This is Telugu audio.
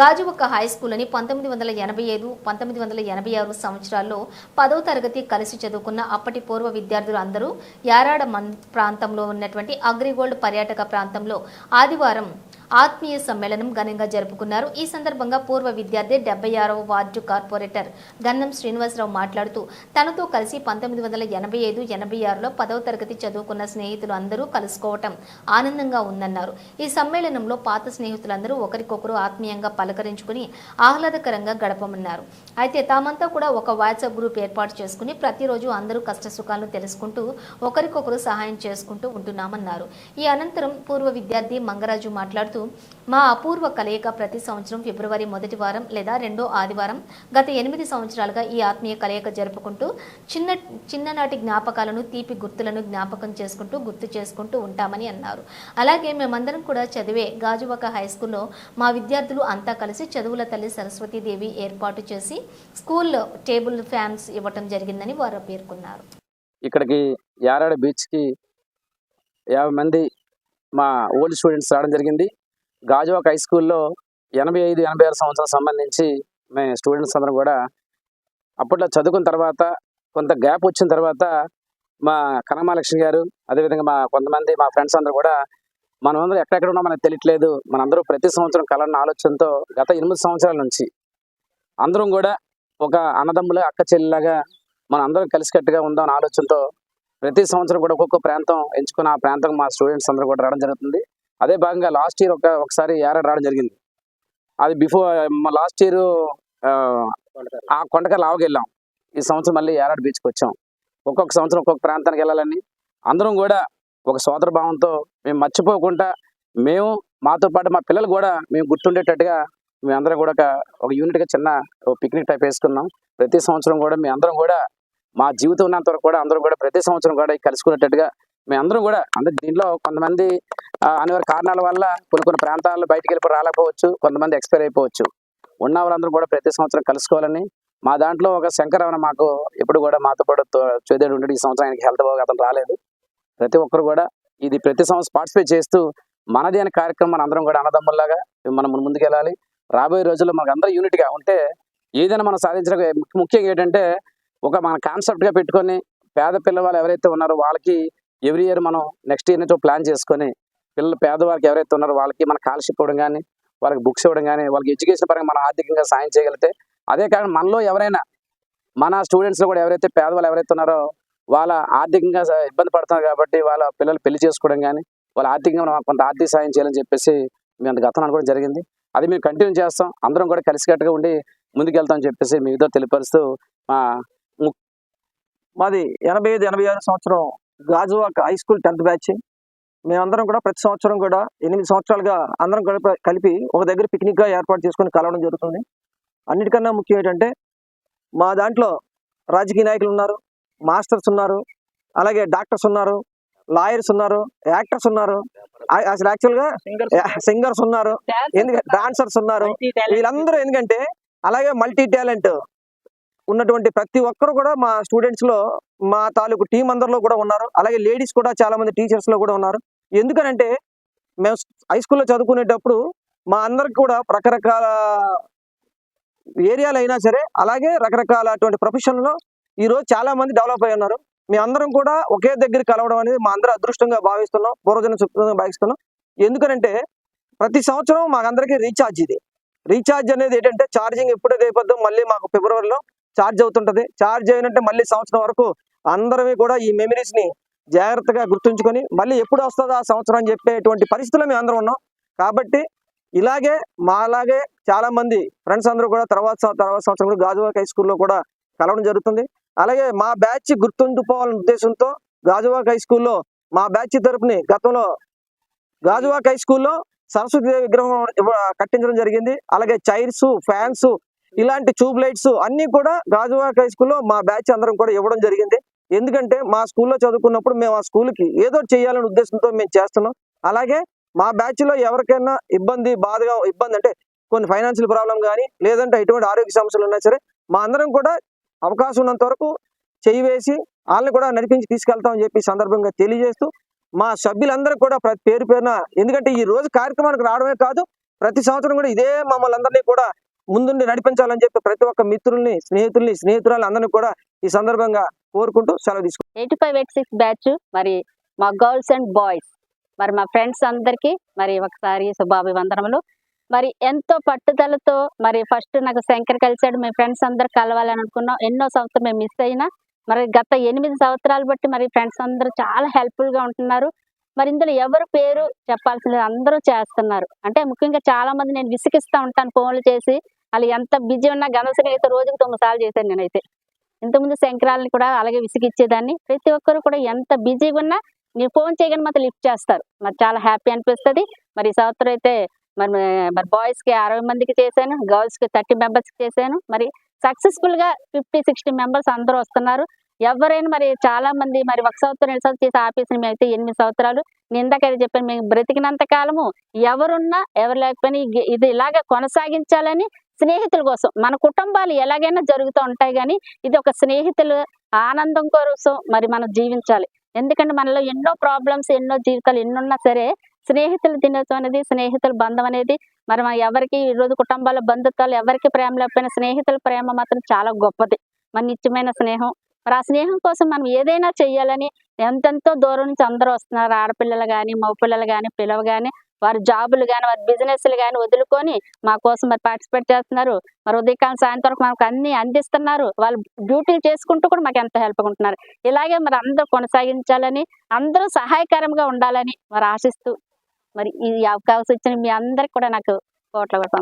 గాజువక్క హై స్కూల్ అని పంతొమ్మిది వందల ఎనభై ఐదు పంతొమ్మిది వందల ఎనభై ఆరు సంవత్సరాల్లో పదో తరగతి కలిసి చదువుకున్న అప్పటి పూర్వ విద్యార్థులు అందరూ యారాడ మన్ ప్రాంతంలో ఉన్నటువంటి అగ్రిగోల్డ్ పర్యాటక ప్రాంతంలో ఆదివారం ఆత్మీయ సమ్మేళనం ఘనంగా జరుపుకున్నారు. ఈ సందర్భంగా పూర్వ విద్యార్థి డెబ్బై ఆరవ వార్డు కార్పొరేటర్ గన్నం శ్రీనివాసరావు మాట్లాడుతూ తనతో కలిసి పంతొమ్మిది వందల ఎనభై ఐదు ఎనభై ఆరులో పదవ తరగతి చదువుకున్న స్నేహితులు అందరూ కలుసుకోవటం ఆనందంగా ఉందన్నారు. ఈ సమ్మేళనంలో పాత స్నేహితులందరూ ఒకరికొకరు ఆత్మీయంగా పలకరించుకుని ఆహ్లాదకరంగా గడపమన్నారు. అయితే తామంతా కూడా ఒక వాట్సాప్ గ్రూప్ ఏర్పాటు చేసుకుని ప్రతిరోజు అందరూ కష్ట సుఖాలను తెలుసుకుంటూ ఒకరికొకరు సహాయం చేసుకుంటూ ఉంటున్నామన్నారు. ఈ అనంతరం పూర్వ విద్యార్థి మంగరాజు మాట్లాడుతూ మా అపూర్వ కలయిక ప్రతి సంవత్సరం ఫిబ్రవరి మొదటి వారం లేదా రెండో ఆదివారం గత ఎనిమిది సంవత్సరాలుగా ఈ ఆత్మీయ కలయిక జరుపుకుంటూ చిన్న చిన్ననాటి జ్ఞాపకాలను తీపి గుర్తులను జ్ఞాపకం చేసుకుంటూ గుర్తు చేసుకుంటూ ఉంటామని అన్నారు. అలాగే మేమందరం కూడా చదివే గాజువాక హై స్కూల్లో మా విద్యార్థులు అంతా కలిసి చదువుల తల్లి సరస్వతీదేవి ఏర్పాటు చేసి స్కూల్లో టేబుల్ ఫ్యాన్స్ ఇవ్వటం జరిగిందని వారు పేర్కొన్నారు. ఇక్కడికి యారాడ బీచ్కి యాభై మంది మా ఓల్డ్ స్టూడెంట్స్ రావడం జరిగింది. గాజువాక హై స్కూల్లో ఎనభై ఐదు ఎనభై ఆరు సంవత్సరాలకు సంబంధించి మేము స్టూడెంట్స్ అందరం కూడా అప్పట్లో చదువుకున్న తర్వాత కొంత గ్యాప్ వచ్చిన తర్వాత మా కనమాలక్ష్మి గారు అదేవిధంగా మా కొంతమంది మా ఫ్రెండ్స్ అందరూ కూడా మనమందరూ ఎక్కడెక్కడ ఉన్నా మనకు తెలియట్లేదు. మనందరూ ప్రతి సంవత్సరం కలన్న ఆలోచనతో గత ఎనిమిది సంవత్సరాల నుంచి అందరం కూడా ఒక అన్నదమ్ముల అక్క చెల్లిలాగా మనం అందరం కలిసికట్టుగా ఉందాం ఆలోచనతో ప్రతి సంవత్సరం కూడా ఒక్కొక్క ప్రాంతం ఎంచుకుని ఆ ప్రాంతం మా స్టూడెంట్స్ అందరూ కూడా రావడం జరుగుతుంది. అదే భాగంగా లాస్ట్ ఇయర్ ఒక ఒకసారి ఏడాది రావడం జరిగింది. అది బిఫోర్ లాస్ట్ ఇయర్ ఆ కొండకల్ ఆవకి వెళ్ళాం ఈ సంవత్సరం మళ్ళీ ఏరాడు బీచ్కి వచ్చాం. ఒక్కొక్క సంవత్సరం ఒక్కొక్క ప్రాంతానికి వెళ్ళాలని. అందరం కూడా ఒక సోదర భావంతో మేము మర్చిపోకుండా మేము మాతో పాటు మా పిల్లలు కూడా మేము గుర్తుండేటట్టుగా మేమందరం కూడా ఒక యూనిట్గా చిన్న పిక్నిక్ టైప్ వేసుకున్నాం. ప్రతి సంవత్సరం కూడా మీ అందరం కూడా మా జీవితం ఉన్నంత వరకు కూడా అందరూ కూడా ప్రతి సంవత్సరం కూడా కలుసుకునేటట్టుగా మేము కూడా అంటే దీంట్లో కొంతమంది ఆ, కారణాల వల్ల కొన్ని కొన్ని ప్రాంతాల్లో బయటికి వెళ్ళి రాలేకపోవచ్చు కొంతమంది ఎక్స్పైర్ అయిపోవచ్చు. ఉన్న వాళ్ళందరూ కూడా ప్రతి సంవత్సరం కలుసుకోవాలని. మా దాంట్లో ఒక శంకరవన మాకు ఎప్పుడు కూడా మాతో పాటు చదివాడు ఉండడు. ఈ సంవత్సరం ఆయనకి హెల్త్ బాగా అతను రాలేదు. ప్రతి ఒక్కరు కూడా ఇది ప్రతి సంవత్సరం పార్టిసిపేట్ చేస్తూ మనది అనే కార్యక్రమం అందరం కూడా అన్నదమ్ముల్లాగా మనం ముందుకు వెళ్ళాలి రాబోయే రోజుల్లో మనకు అందరూ యూనిట్గా ఉంటే ఏదైనా మనం సాధించడం ముఖ్యంగా ఏంటంటే ఒక మన కాన్సెప్ట్గా పెట్టుకొని పేద పిల్లవాళ్ళు ఎవరైతే ఉన్నారో వాళ్ళకి ఎవ్రీ ఇయర్ మనం నెక్స్ట్ ఇయర్ నుంచి ప్లాన్ చేసుకొని పిల్లలు పేదవారికి ఎవరైతే ఉన్నారో వాళ్ళకి మన కాలర్షిప్ ఇవ్వడం కానీ వాళ్ళకి బుక్స్ ఇవ్వడం కానీ వాళ్ళకి ఎడ్యుకేషన్ పరంగా మనం ఆర్థికంగా సాయం చేయగలిగితే అదే కారణం మనలో ఎవరైనా మన స్టూడెంట్స్లో కూడా ఎవరైతే పేదవాళ్ళు ఎవరైతే ఉన్నారో వాళ్ళ ఆర్థికంగా ఇబ్బంది పడుతున్నారు కాబట్టి వాళ్ళ పిల్లలు పెళ్ళి చేసుకోవడం కానీ వాళ్ళ ఆర్థికంగా మనం కొంత ఆర్థిక సాయం చేయాలని చెప్పేసి మేము అంత గతం అనుకోవడం జరిగింది. అది మేము కంటిన్యూ చేస్తాం. అందరం కూడా కలిసికట్టుగా ఉండి ముందుకెళ్తామని చెప్పేసి మీతో తెలియపరుస్తూ మా మాది ఎనభై ఐదు ఎనభై ఆరు సంవత్సరం Gajuwaka high school tenth batch మేమందరం కూడా ప్రతి సంవత్సరం కూడా ఎనిమిది సంవత్సరాలుగా అందరం కలిపి కలిపి ఒక దగ్గర పిక్నిక్గా ఏర్పాటు చేసుకొని కలవడం జరుగుతుంది. అన్నిటికన్నా ముఖ్యం ఏంటంటే మా దాంట్లో రాజకీయ నాయకులు ఉన్నారు మాస్టర్స్ ఉన్నారు అలాగే డాక్టర్స్ ఉన్నారు లాయర్స్ ఉన్నారు యాక్టర్స్ ఉన్నారు. అసలు యాక్చువల్గా సింగర్స్ ఉన్నారు ఎందుకంటే డాన్సర్స్ ఉన్నారు. వీళ్ళందరూ ఎందుకంటే అలాగే మల్టీ టాలెంట్ ఉన్నటువంటి ప్రతి ఒక్కరు కూడా మా స్టూడెంట్స్లో మా తాలూకు టీం అందరిలో కూడా ఉన్నారు. అలాగే లేడీస్ కూడా చాలా మంది టీచర్స్లో కూడా ఉన్నారు. ఎందుకనంటే మేము హై స్కూల్లో చదువుకునేటప్పుడు మా అందరికి కూడా రకరకాల ఏరియాలు అయినా సరే అలాగే రకరకాల అటువంటి ప్రొఫెషన్లో ఈ రోజు చాలా మంది డెవలప్ అయి ఉన్నారు. మీ అందరం కూడా ఒకే దగ్గర కలవడం అనేది మా అందరూ అదృష్టంగా భావిస్తున్నాం పూర్వజన సుకృతంగా భావిస్తున్నాం. ఎందుకనంటే ప్రతి సంవత్సరం మాకందరికీ రీఛార్జ్ ఇది. రీఛార్జ్ అనేది ఏంటంటే ఛార్జింగ్ ఎప్పుడైతే అయిపోద్దో మళ్ళీ మాకు ఫిబ్రవరిలో ఛార్జ్ అవుతుంటుంది. ఛార్జ్ అయినంటే మళ్ళీ సంవత్సరం వరకు అందరమే కూడా ఈ మెమరీస్ని జాగ్రత్తగా గుర్తుంచుకొని మళ్ళీ ఎప్పుడు వస్తుందో ఆ సంవత్సరం అని చెప్పేటువంటి పరిస్థితుల్లో మేము అందరం ఉన్నాం. కాబట్టి ఇలాగే మా అలాగే చాలా మంది ఫ్రెండ్స్ అందరూ కూడా తర్వాత తర్వాత సంవత్సరం కూడా గాజువాక హై స్కూల్లో కూడా కలవడం జరుగుతుంది. అలాగే మా బ్యాచ్ గుర్తుండిపోవాలనే ఉద్దేశంతో గాజువాక హై స్కూల్లో మా బ్యాచ్ తరపుని గతంలో గాజువాక హై స్కూల్లో సరస్వతి విగ్రహం కట్టించడం జరిగింది. అలాగే చైర్స్ ఫ్యాన్స్ ఇలాంటి ట్యూబ్ లైట్స్ అన్ని కూడా గాజువాక హై స్కూల్లో మా బ్యాచ్ అందరం కూడా ఇవ్వడం జరిగింది. ఎందుకంటే మా స్కూల్లో చదువుకున్నప్పుడు మేము ఆ స్కూల్కి ఏదో చేయాలనే ఉద్దేశంతో మేము చేస్తున్నాం. అలాగే మా బ్యాచ్లో ఎవరికైనా ఇబ్బంది బాధగా ఇబ్బంది అంటే కొన్ని ఫైనాన్షియల్ ప్రాబ్లం కానీ లేదంటే ఎటువంటి ఆరోగ్య సమస్యలు ఉన్నా సరే మా అందరం కూడా అవకాశం ఉన్నంత వరకు చేయి వేసి వాళ్ళని కూడా నడిపించి తీసుకెళ్తామని చెప్పి సందర్భంగా తెలియజేస్తూ మా సభ్యులందరూ కూడా ప్రతి పేరు పేరున ఎందుకంటే ఈ రోజు కార్యక్రమానికి రావడమే కాదు ప్రతి సంవత్సరం కూడా ఇదే మమ్మల్ని అందరినీ కూడా ముందుండి నడిపించాలని చెప్పి ప్రతి ఒక్క మిత్రుల్ని స్నేహితుల్ని స్నేహితురాలు అందరినీ కూడా ఈ సందర్భంగా కోరుకుంటూ సెలవు తీసుకుంటాం eighty five eight six batch మరి మా గర్ల్స్ అండ్ బాయ్స్ మరి మా ఫ్రెండ్స్ అందరికీ మరి ఒకసారి శుభాభివందనములు. మరి ఎంతో పట్టుదలతో మరి ఫస్ట్ నాకు శంకర్ కలిసాడు మీ ఫ్రెండ్స్ అందరు కలవాలని అనుకున్నాం. ఎన్నో సంవత్సరం మేము మిస్ అయినా మరి గత ఎనిమిది సంవత్సరాలు బట్టి మరి ఫ్రెండ్స్ అందరూ చాలా హెల్ప్ఫుల్గా ఉంటున్నారు. మరి ఇందులో ఎవరు పేరు చెప్పాల్సిన అందరూ చేస్తున్నారు. అంటే ముఖ్యంగా చాలా మంది నేను విసిగిస్తా ఉంటాను ఫోన్లు చేసి. వాళ్ళు ఎంత బిజీ ఉన్నా గణేశని అయితే రోజుకు తొమ్మిది సార్లు చేశాను నేనైతే. ఇంతకుముందు శంకరాలని కూడా అలాగే విసిగిచ్చేదాన్ని. ప్రతి ఒక్కరు కూడా ఎంత బిజీగా ఉన్నా నేను ఫోన్ చేయగానే మాత్రం లిఫ్ట్ చేస్తారు. మరి చాలా హ్యాపీ అనిపిస్తుంది. మరి ఈ సంవత్సరం అయితే మరి మరి బాయ్స్కి అరవై మందికి చేశాను. గర్ల్స్కి థర్టీ మెంబర్స్కి చేశాను. మరి సక్సెస్ఫుల్గా ఫిఫ్టీ సిక్స్టీ మెంబర్స్ అందరూ వస్తున్నారు. ఎవరైనా మరి చాలా మంది మరి ఒక సంవత్సరం రెండు సంవత్సరం చేసి ఆపేసిన మేము అయితే ఎనిమిది సంవత్సరాలు. నేను ఇందాక అది చెప్పాను మేము బ్రతికినంత కాలము ఎవరున్నా ఎవరు లేకపోయినా ఇది- ఇది ఇలాగ కొనసాగించాలని స్నేహితుల కోసం. మన కుటుంబాలు ఎలాగైనా జరుగుతూ ఉంటాయి కానీ ఇది ఒక స్నేహితులు ఆనందం కోసం మరి మనం జీవించాలి. ఎందుకంటే మనలో ఎన్నో ప్రాబ్లమ్స్ ఎన్నో జీవితాలు ఎన్నున్నా సరే స్నేహితుల దినోత్సవం అనేది స్నేహితుల బంధం అనేది మరి ఎవరికి ఈ రోజు కుటుంబాల బంధుత్వాలు ఎవరికి ప్రేమ లేకపోయినా స్నేహితుల ప్రేమ మాత్రం చాలా గొప్పది. మన నిత్యమైన స్నేహం. మరి ఆ స్నేహం కోసం మనం ఏదైనా చెయ్యాలని ఎంతెంతో దూరం నుంచి అందరూ వస్తున్నారు. ఆడపిల్లలు కానీ మగపిల్లలు కానీ పిల్లలు కానీ వారి జాబులు కానీ వారి బిజినెస్లు కానీ వదులుకొని మా కోసం మరి పార్టిసిపేట్ చేస్తున్నారు. మరి ఉదయకాలం సాయంత్రం మాకు మనకు అన్ని అందిస్తున్నారు. వాళ్ళు డ్యూటీలు చేసుకుంటూ కూడా మాకు ఎంత హెల్ప్ ఉంటున్నారు. ఇలాగే మరి అందరూ కొనసాగించాలని అందరూ సహాయకరంగా ఉండాలని మరి ఆశిస్తూ మరి ఈ అవకాశం ఇచ్చిన మీ అందరికి కూడా నాకు కోట్ల కోట్ల